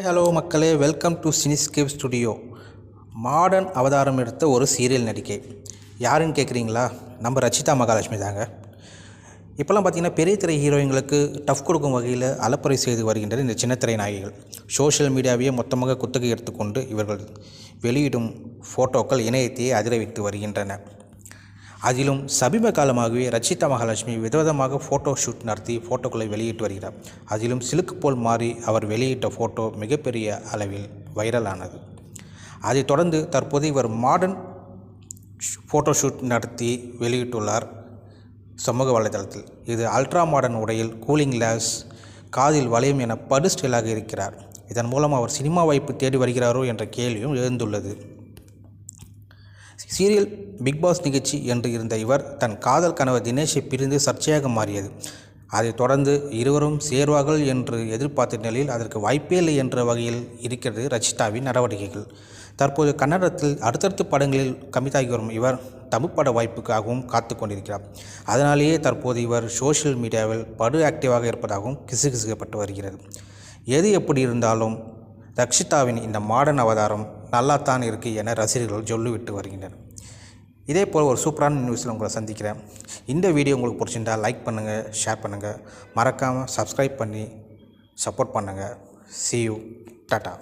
Hello மக்களே welcome to Cinescape studio modern அவதாரம் எடுத்த ஒரு சீரியல் நடிகை. யாருன்னு கேட்குறீங்களா நம்ம ரச்சிதா மகாலட்சுமி தாங்க. இப்போல்லாம் பார்த்திங்கன்னா பெரிய திரை ஹீரோயின்களுக்கு டஃப் கொடுக்கும் வகையில் அலப்பறை செய்து வருகின்றன இந்த சின்னத்திரை நாயகிகள். சோஷியல் மீடியாவையே மொத்தமாக குத்தகை எடுத்துக்கொண்டு இவர்கள் வெளியிடும் ஃபோட்டோக்கள் இணையத்தையே அதிரவித்து வருகின்றன. அதிலும் சமீப காலமாகவே ரச்சிதா மகாலட்சுமி விதவிதமாக ஃபோட்டோ ஷூட் நடத்தி ஃபோட்டோக்களை வெளியிட்டு வருகிறார். அதிலும் சிலுக்கு போல் மாறி அவர் வெளியிட்ட ஃபோட்டோ மிகப்பெரிய அளவில் வைரலானது அதைத் தொடர்ந்து தற்போது இவர் மாடர்ன் ஃபோட்டோ ஷூட் நடத்தி வெளியிட்டுள்ளார் சமூக வலைதளத்தில் இது அல்ட்ரா மாடர்ன் உடையில் கூலிங் கிளாஸ் காதில் வளையம் என படு ஸ்டைலாக இருக்கிறார். இதன் மூலம் அவர் சினிமா வாய்ப்பு தேடி வருகிறாரோ என்ற கேள்வியும் எழுந்துள்ளது. சீரியல் பிக் பாஸ் நிகழ்ச்சி என்று இருந்த இவர் தன் காதல் கணவர் தினேஷை பிரிந்து சர்ச்சையாக மாறியது. அதைத் தொடர்ந்து இருவரும் சேர்வார்கள் என்று எதிர்பார்த்த நிலையில் அதற்கு வாய்ப்பே இல்லை என்ற வகையில் இருக்கிறது ரச்சிதாவின் நடவடிக்கைகள். தற்போது கன்னடத்தில் அடுத்தடுத்த படங்களில் கமிதாகி வரும் இவர் தமிழ் பட வாய்ப்புக்காகவும் காத்து கொண்டிருக்கிறார். அதனாலேயே தற்போது இவர் சோஷியல் மீடியாவில் படு ஆக்டிவாக இருப்பதாகவும் கிசுகிசுக்கப்பட்டு வருகிறது. எது எப்படி இருந்தாலும் ரக்ஷிதாவின் இந்த மாடர்ன் அவதாரம் நல்லாத்தான் இருக்குது என ரசிகர்கள் சொல்லிவிட்டு வருகின்றனர். இதே போல் ஒரு சூப்பரான நியூஸில் உங்களை சந்திக்கிறேன். இந்த வீடியோ உங்களுக்கு பிடிச்சிருந்தா லைக் பண்ணுங்கள் ஷேர் பண்ணுங்கள் மறக்காமல் சப்ஸ்கிரைப் பண்ணி சப்போர்ட் பண்ணுங்கள் சி யூ டாட்டா.